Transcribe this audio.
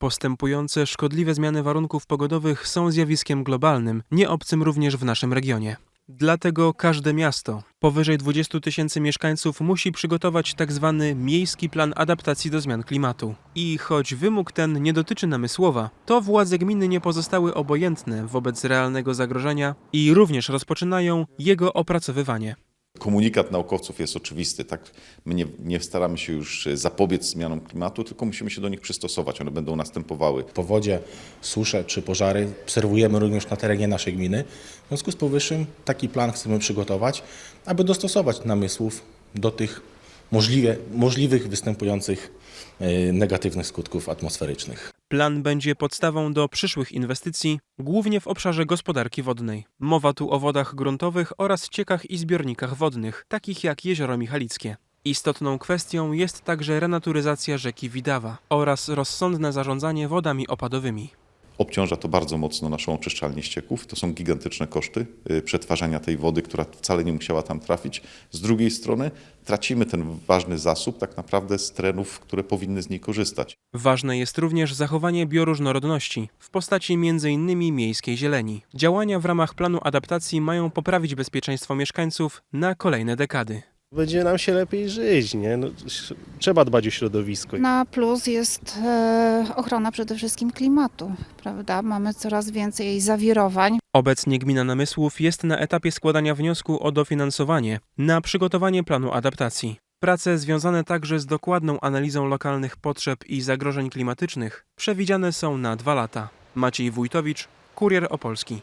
Postępujące szkodliwe zmiany warunków pogodowych są zjawiskiem globalnym, nie obcym również w naszym regionie. Dlatego każde miasto powyżej 20 tysięcy mieszkańców musi przygotować tzw. miejski plan adaptacji do zmian klimatu. I choć wymóg ten nie dotyczy namysłowa, to władze gminy nie pozostały obojętne wobec realnego zagrożenia i również rozpoczynają jego opracowywanie. Komunikat naukowców jest oczywisty, tak? My nie, nie staramy się już zapobiec zmianom klimatu, tylko musimy się do nich przystosować. One będą następowały. powodzie, susze czy pożary obserwujemy również na terenie naszej gminy. W związku z powyższym taki plan chcemy przygotować, aby dostosować namysłów do tych możliwie, możliwych występujących e, negatywnych skutków atmosferycznych. Plan będzie podstawą do przyszłych inwestycji, głównie w obszarze gospodarki wodnej. Mowa tu o wodach gruntowych oraz ciekach i zbiornikach wodnych, takich jak jezioro Michalickie. Istotną kwestią jest także renaturyzacja rzeki Widawa oraz rozsądne zarządzanie wodami opadowymi. Obciąża to bardzo mocno naszą oczyszczalnię ścieków. To są gigantyczne koszty y, przetwarzania tej wody, która wcale nie musiała tam trafić. Z drugiej strony tracimy ten ważny zasób tak naprawdę z terenów, które powinny z niej korzystać. Ważne jest również zachowanie bioróżnorodności w postaci m.in. miejskiej zieleni. Działania w ramach planu adaptacji mają poprawić bezpieczeństwo mieszkańców na kolejne dekady. Będzie nam się lepiej żyć, nie? No, trzeba dbać o środowisko. Na plus jest e, ochrona przede wszystkim klimatu, prawda? Mamy coraz więcej zawirowań. Obecnie gmina Namysłów jest na etapie składania wniosku o dofinansowanie na przygotowanie planu adaptacji. Prace związane także z dokładną analizą lokalnych potrzeb i zagrożeń klimatycznych przewidziane są na dwa lata. Maciej Wójtowicz, Kurier Opolski.